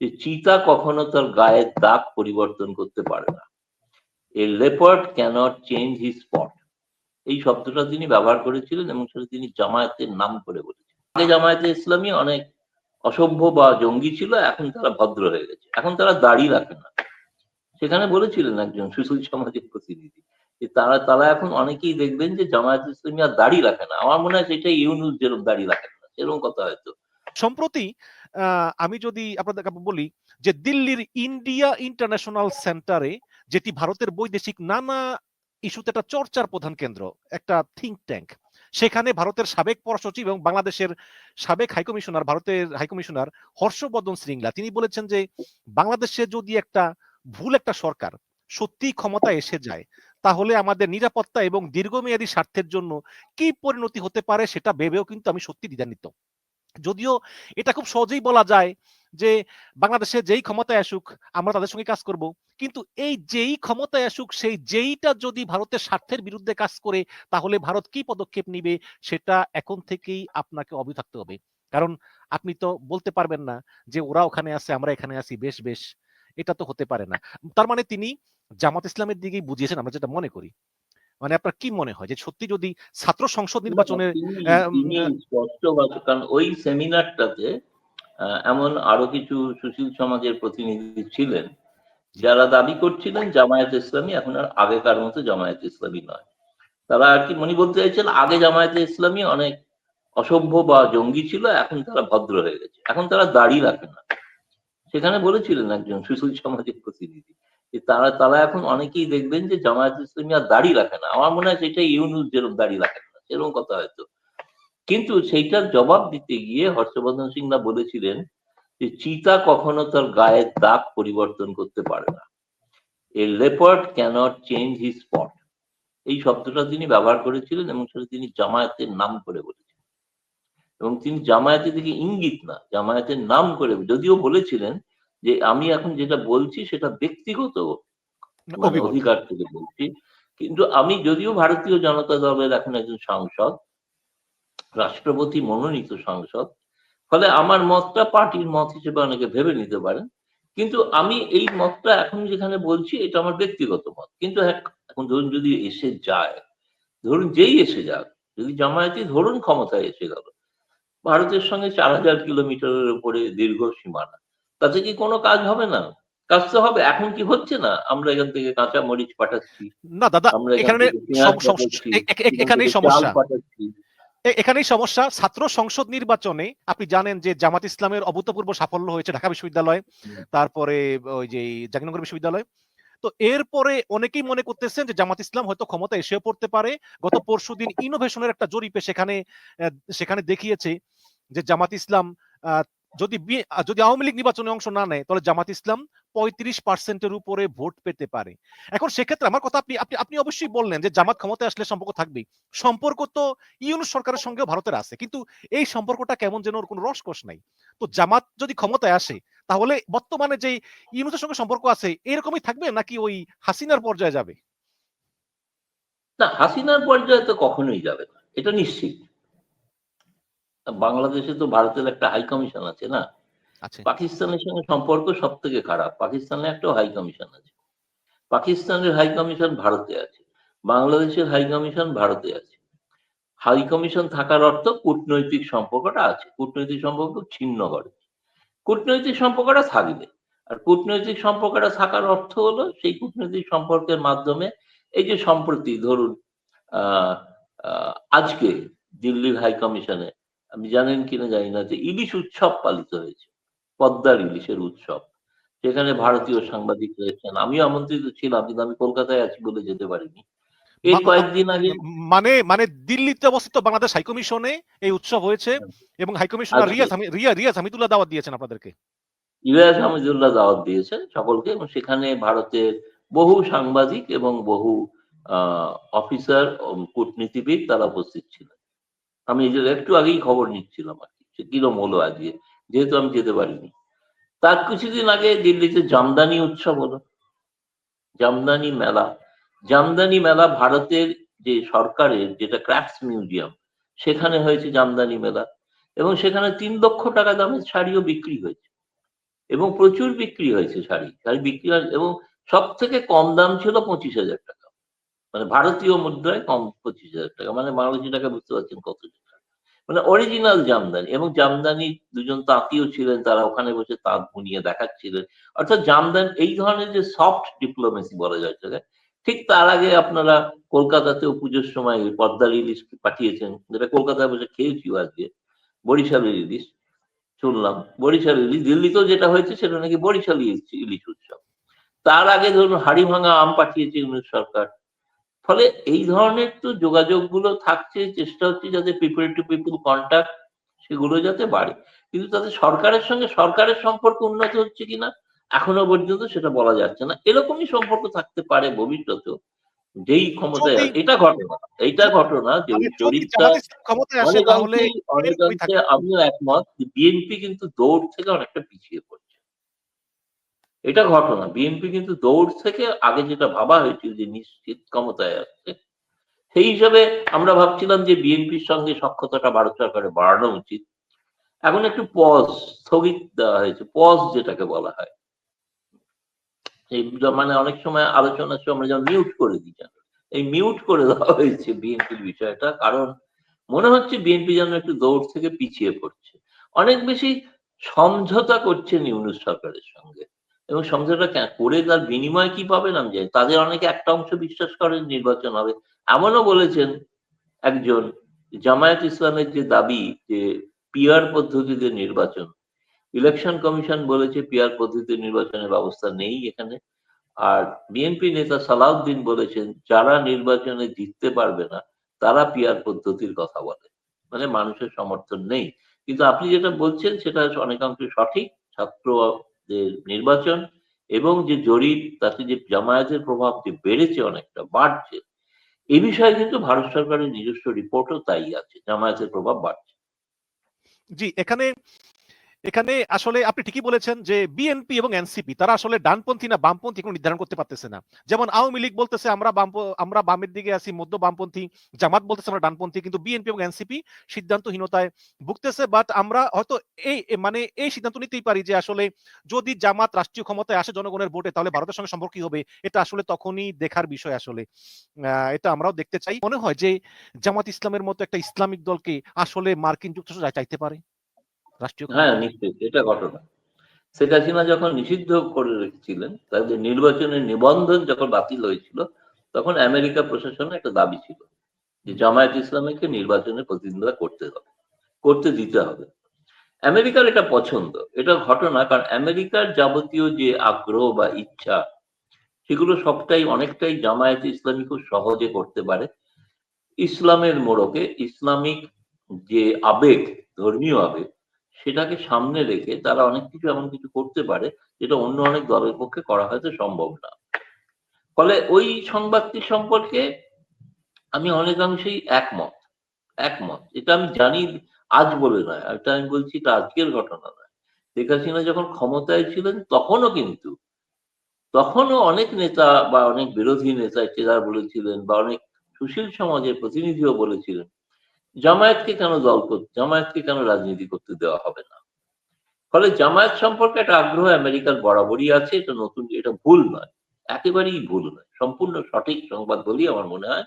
যে চিতা কখনো তার গায়ের দাগ পরিবর্তন করতে পারে না। A leopard cannot change he spot এই শব্দটা তিনি ব্যবহার করেছিলেন এবং সেটা তিনি জামায়াতের নাম করে বলেছিলেন। আগে জামায়াতে ইসলামী অনেক অসভ্য বা জঙ্গি ছিল, এখন তারা ভদ্র হয়ে গেছে। এখন তারা দাড়ি রাখে না। সেখানে বলেছিলেন একজন সুশীল সমাজের প্রতিনিধি যে তারা তারা এখন অনেকেই দেখবেন যে জামায়াত ইসলামী আর দাড়ি রাখে না। আমার মনে হয় সেটা ইউনুস যেরকম দাড়ি রাখে না সেরকম কথা হয়তো। সম্প্রতি আমি যদি আপনাদের বলি যে দিল্লির ইন্ডিয়া ইন্টারন্যাশনাল সেন্টারে, যেটি ভারতের বৈদেশিক নানা ইস্যুতে একটা চর্চার প্রধান কেন্দ্র, একটা থিঙ্ক ট্যাঙ্ক সেখানে ভারতের সাবেক পরসচিব এবং বাংলাদেশের সাবেক হাইকমিশনার ভারতের হাইকমিশনার হর্ষবর্ধন শ্রীংলা, তিনি বলেছেন যে বাংলাদেশে যদি একটা ভুল একটা সরকার সত্যি ক্ষমতা এসে যায়, তাহলে আমাদের নিরাপত্তা এবং দীর্ঘমেয়াদী স্বার্থের জন্য কি পরিণতি হতে পারে সেটা ভেবেও কিন্তু আমি সত্যি দ্বিধান্বিত। যদিও এটা খুব সহজেই বলা যায় যে বাংলাদেশে যেই ক্ষমতায় আসুক, আমরা তাদের সঙ্গে কাজ করব। কিন্তু এই যেই ক্ষমতায় আসুক, সেই যেইটা যদি ভারতের স্বার্থের বিরুদ্ধে কাজ করে, তাহলে ভারত কি পদক্ষেপ নিবে, সেটা এখন থেকেই আপনাকে অবি থাকতে হবে। কারণ আপনি তো বলতে পারবেন না যে ওরা ওখানে আছে, আমরা এখানে আছি, বেশ বেশ, এটা তো হতে পারে না। তার মানে তিনি জামাত ইসলামের দিকেই বুঝিয়েছেন, আমরা যেটা মনে করি। মানে আপনার কি মনে হয়? যে সত্যি যদি ছাত্র সংসদ নির্বাচনের কারণ ওই সেমিনারটাতে এমন আরও কিছু সুশীল সমাজের প্রতিনিধি ছিলেন যারা দাবি করছিলেন জামায়াত ইসলামী এখন আর আগেকার মতো জামায়াত ইসলামী নয়। তারা আর কি মনি বলতে চাইছেন আগে জামায়াতে ইসলামী অনেক অসভ্য বা জঙ্গি ছিল এখন তারা ভদ্র হয়ে গেছে। এখন তারা দাড়ি রাখে না। সেখানে বলেছিলেন একজন সুশীল সমাজের প্রতিনিধি যে তারা তারা এখন অনেকেই দেখবেন যে জামায়াত ইসলামী আর দাড়ি রাখে না। আমার মনে হয় সেটা ইউনুস যেরকম দাড়ি রাখে না, সেরকম কথা হয়তো। কিন্তু সেইটার জবাব দিতে গিয়ে হর্ষবর্ধন সিংরা বলেছিলেন যে চিতা কখনো তার গায়ের দাগ পরিবর্তন করতে পারে না। A leopard cannot change he spot এই শব্দটা তিনি ব্যবহার করেছিলেন এবং সেটা তিনি জামায়াতের নাম করে বলেছিলেন। এবং তিনি জামায়াতের দিকে ইঙ্গিত না, জামায়াতের নাম করে, যদিও বলেছিলেন যে আমি এখন যেটা বলছি সেটা ব্যক্তিগত মানে অধিকার থেকে বলছি। কিন্তু আমি যদিও ভারতীয় জনতা দলের এখন একজন সাংসদ রাষ্ট্রপতি মনোনীত সাংসদ ফলে আমার মতটা পার্টির মত হিসেবে অনেকে ভেবে নিতে পারেন। কিন্তু আমি এই মতটা এখন যেখানে বলছি এটা আমার ব্যক্তিগত মত। কিন্তু এখন ধরুন যদি এসে যায় ধরুন যেই এসে যাক যদি জামায়াতি ধরুন ক্ষমতায় এসে গেল ভারতের সঙ্গে চার হাজার কিলোমিটারের উপরে দীর্ঘ সীমানা তাতে কি কোনো কাজ হবে না? কাজ তো হবে এখন কি হচ্ছে না? আমরা এখান থেকে কাঁচা মরিচ পাঠাচ্ছি। না দাদা এখানে এখানেই সমস্যা। এখানেই সমস্যা। ছাত্র সংসদ নির্বাচনে আপনি জানেন যে জামাত ইসলামের অভূতপূর্ব সাফল্য হয়েছে ঢাকা বিশ্ববিদ্যালয় তারপরে ওই যে জাহাঙ্গীরনগর বিশ্ববিদ্যালয়। তো এরপরে অনেকেই মনে করতেছেন যে জামাত ইসলাম হয়তো ক্ষমতা এসেও পড়তে পারে। গত পরশুদিন ইনোভেশনের একটা জরিপে সেখানে সেখানে দেখিয়েছে যে জামাত ইসলাম আহ, যদি যদি আওয়ামী লীগ নির্বাচনে অংশ না নেয়, তাহলে জামাত ইসলাম পঁয়ত্রিশ পার্সেন্টের উপরে ভোট পেতে পারে। এখন সেক্ষেত্রে আমার কথা আপনি আপনি আপনি অবশ্যই বললেন যে জামাত ক্ষমতায় আসলে সম্পর্ক থাকবেই। সম্পর্ক তো ইউনুস সরকারের সঙ্গেও ভারতের আছে, কিন্তু এই সম্পর্কটা কেমন যেন ওর কোনো রসকস নাই। তো জামাত যদি ক্ষমতায় আসে, তাহলে বর্তমানে যে ইউনুসের সঙ্গে সম্পর্ক আছে, এরকমই থাকবে নাকি ওই হাসিনার পর্যায়ে যাবে? না, হাসিনার পর্যায়ে তো কখনোই যাবে না, এটা নিশ্চিত। বাংলাদেশে তো ভারতের একটা হাই কমিশন আছে না? পাকিস্তানের সঙ্গে সম্পর্ক সব থেকে খারাপ। পাকিস্তানে একটা হাই কমিশন আছে। পাকিস্তানের হাই কমিশন ভারতে আছে। বাংলাদেশের হাই কমিশন ভারতে আছে। হাই কমিশন থাকার অর্থ কূটনৈতিক সম্পর্কটা আছে। কূটনৈতিক সম্পর্ক ছিন্ন করে। কূটনৈতিক সম্পর্কটা থাকবে। আর কূটনৈতিক সম্পর্কটা থাকার অর্থ হলো সেই কূটনৈতিক সম্পর্কের মাধ্যমে এই যে সম্প্রতি ধরুন আহ, আহ, আজকে দিল্লির হাই কমিশনে আপনি জানেন কিনা জানি না যে ইলিশ উৎসব পালিত হয়েছে পদ্মার ইলিশের উৎসব সেখানে ভারতীয় সাংবাদিক রয়েছেন। আমিও আমন্ত্রিত ছিলাম কিন্তু আমি কলকাতায় আছি বলে যেতে পারিনি। মা- কয়েকদিন আগে মানে মানে দিল্লিতে অবস্থিত বাংলাদেশ হাইকমিশনে এই উৎসব হয়েছে এবং হাইকমিশনার রিয়াজ রিয়া রিয়াজ হামিদুল্লাহ দাওয়াত দিয়েছেন আপনাদেরকে। ইলিয়াস হামিদুল্লাহ দাওয়াত দিয়েছেন সকলকে এবং সেখানে ভারতের বহু সাংবাদিক এবং বহু আহ, অফিসার কূটনীতিবিদ তারা উপস্থিত ছিলেন। আমি এই একটু আগেই খবর নিচ্ছিলাম আর কি কিরম হলো আজকে, যেহেতু আমি যেতে পারিনি। তার কিছুদিন আগে দিল্লিতে জামদানি উৎসব হলো। জামদানি মেলা। জামদানি মেলা ভারতের যে সরকারের যেটা ক্রাফটস মিউজিয়াম, সেখানে হয়েছে জামদানি মেলা এবং সেখানে তিন লক্ষ টাকা দামের শাড়িও বিক্রি হয়েছে এবং প্রচুর বিক্রি হয়েছে শাড়ি। শাড়ি বিক্রি এবং সব থেকে কম দাম ছিল পঁচিশ হাজার টাকা। মানে ভারতীয় মুদ্রায় কম পঁচিশ হাজার টাকা। মানে বাংলাদেশি টাকা বুঝতে পারছেন কত মানে অরিজিনাল জামদানি এবং জামদানি দুজন তাঁতিও ছিলেন, তারা ওখানে বসে তাঁত বুনিয়ে দেখাচ্ছিলেন। অর্থাৎ জামদানি এই ধরনের যে সফট ডিপ্লোমেসি বলা যায় ঠিক তার আগে আপনারা কলকাতাতেও পুজোর সময় পদ্মার ইলিশ পাঠিয়েছেন। যেটা কলকাতায় বসে খেয়েছিও আজকে বরিশালের ইলিশ শুনলাম। বরিশাল ইলিশ দিল্লিতেও যেটা হয়েছে সেটা নাকি বরিশাল ইলিশ উৎসব। তার আগে ধরুন হাড়ি ভাঙা আম পাঠিয়েছে ইউনিট সরকার। ফলে এই ধরনের তো যোগাযোগগুলো থাকছে চেষ্টা হচ্ছে যাতে পিপল টু পিপল কন্ট্যাক্ট সেগুলো যাতে বাড়ে। কিন্তু তাতে সরকারের সঙ্গে সরকারের সম্পর্ক উন্নত হচ্ছে কিনা এখনও পর্যন্ত সেটা বলা যাচ্ছে না। এরকমই সম্পর্ক থাকতে পারে ভবিষ্যতেও যেই ক্ষমতায় এটা ঘটনা এইটা ঘটনা যে চরিত্রা অনেকাংশে আমিও একমত বিএনপি কিন্তু দৌড় থেকে অনেকটা পিছিয়ে পড়ছে। এটা ঘটনা। বিএনপি কিন্তু দৌড় থেকে আগে যেটা ভাবা হয়েছিল যে নিশ্চিত ক্ষমতায় আসছে, সেই হিসাবে আমরা ভাবছিলাম যে বিএনপির সঙ্গে সক্ষতাটা ভারত সরকারের বাড়ানো উচিত। এখন একটু পজ স্থগিত দেওয়া হয়েছে। পজ যেটাকে বলা হয়। এই মানে অনেক সময় আলোচনার সময় আমরা যেমন মিউট করে দিই। এই মিউট করে দেওয়া হয়েছে বিএনপির বিষয়টা, কারণ মনে হচ্ছে বিএনপি যেন একটু দৌড় থেকে পিছিয়ে পড়ছে। অনেক বেশি সমঝোতা করছেন ইউনুস সরকারের সঙ্গে। এবং কে- করে তার বিনিময় কি পাবেন আমি জানি তাদের অনেকে একটা অংশ বিশ্বাস করেন নির্বাচন হবে। এমনও বলেছেন একজন জামায়াত ইসলামের যে দাবি যে পিয়ার পদ্ধতিতে নির্বাচন। ইলেকশন কমিশন বলেছে পিয়ার পদ্ধতিতে নির্বাচনের ব্যবস্থা নেই এখানে। আর বিএনপি নেতা সালাউদ্দিন বলেছেন, যারা নির্বাচনে জিততে পারবে না, তারা পিয়ার পদ্ধতির কথা বলে। মানে মানুষের সমর্থন নেই। কিন্তু আপনি যেটা বলছেন, সেটা অনেকাংশে সঠিক। ছাত্রদের নির্বাচন এবং যে জরিপ, তাতে যে জামায়াতের প্রভাব যে বেড়েছে অনেকটা, বাড়ছে। এ বিষয়ে কিন্তু ভারত সরকারের নিজস্ব রিপোর্টও তাই আছে, জামায়াতের প্রভাব বাড়ছে। জি, এখানে এখানে আসলে আপনি ঠিকই বলেছেন যে বিএনপি এবং এনসিপি তারা আসলে ডানপন্থী না বামপন্থী কোনো নির্ধারণ করতে পারতেছে না। যেমন আওয়ামী লীগ বলতেছে, আমরা বাম, আমরা বামের দিকে আছি, মধ্য বামপন্থী। জামাত বলতেছে, আমরা ডানপন্থী। কিন্তু বিএনপি এবং এনসিপি সিদ্ধান্তহীনতায় ভুগতেছে বাট আমরা হয়তো এই মানে এই সিদ্ধান্ত নিতেই পারি যে আসলে যদি জামাত রাষ্ট্রীয় ক্ষমতায় আসে জনগণের ভোটে, তাহলে ভারতের সঙ্গে সম্পর্ক কি হবে? এটা আসলে তখনই দেখার বিষয় আসলে। এটা আমরাও দেখতে চাই। মনে হয় যে জামাত ইসলামের মতো একটা ইসলামিক দলকে আসলে মার্কিন যুক্তরাষ্ট্র চাইতে পারে। রাষ্ট্রীয় হ্যাঁ নিশ্চয়ই এটা ঘটনা। শেখ হাসিনা যখন নিষিদ্ধ করে রেখেছিলেন তাদের নির্বাচনের নিবন্ধন যখন বাতিল হয়েছিল তখন আমেরিকা প্রশাসনের একটা দাবি ছিল যে জামায়াত ইসলামীকে নির্বাচনে প্রতিদ্বন্দ্বিতা করতে হবে করতে দিতে হবে। আমেরিকার এটা পছন্দ এটা ঘটনা কারণ আমেরিকার যাবতীয় যে আগ্রহ বা ইচ্ছা সেগুলো সবটাই অনেকটাই জামায়াত ইসলামী খুব সহজে করতে পারে। ইসলামের মোড়কে ইসলামিক যে আবেগ ধর্মীয় আবেগ সেটাকে সামনে রেখে তারা অনেক কিছু এমন কিছু করতে পারে যেটা অন্য অনেক দলের পক্ষে করা হয়তো সম্ভব না। ফলে ওই সংবাদটি সম্পর্কে আমি অনেকাংশেই একমত একমত। এটা আমি জানি আজ বলে নয় এটা আমি বলছি এটা আজকের ঘটনা নয়। শেখ হাসিনা যখন ক্ষমতায় ছিলেন তখনও কিন্তু, তখনও অনেক নেতা বা অনেক বিরোধী নেতা যারা বলেছিলেন বা অনেক সুশীল সমাজের প্রতিনিধিও বলেছিলেন জামায়াতকে কেন দল জামায়াতকে কেন রাজনীতি করতে দেওয়া হবে না? ফলে জামায়াত সম্পর্কে একটা আগ্রহ আমেরিকার বরাবরই আছে, এটা নতুন এটা ভুল নয়। একেবারেই ভুল নয়। সম্পূর্ণ সঠিক সংবাদ বলি আমার মনে হয়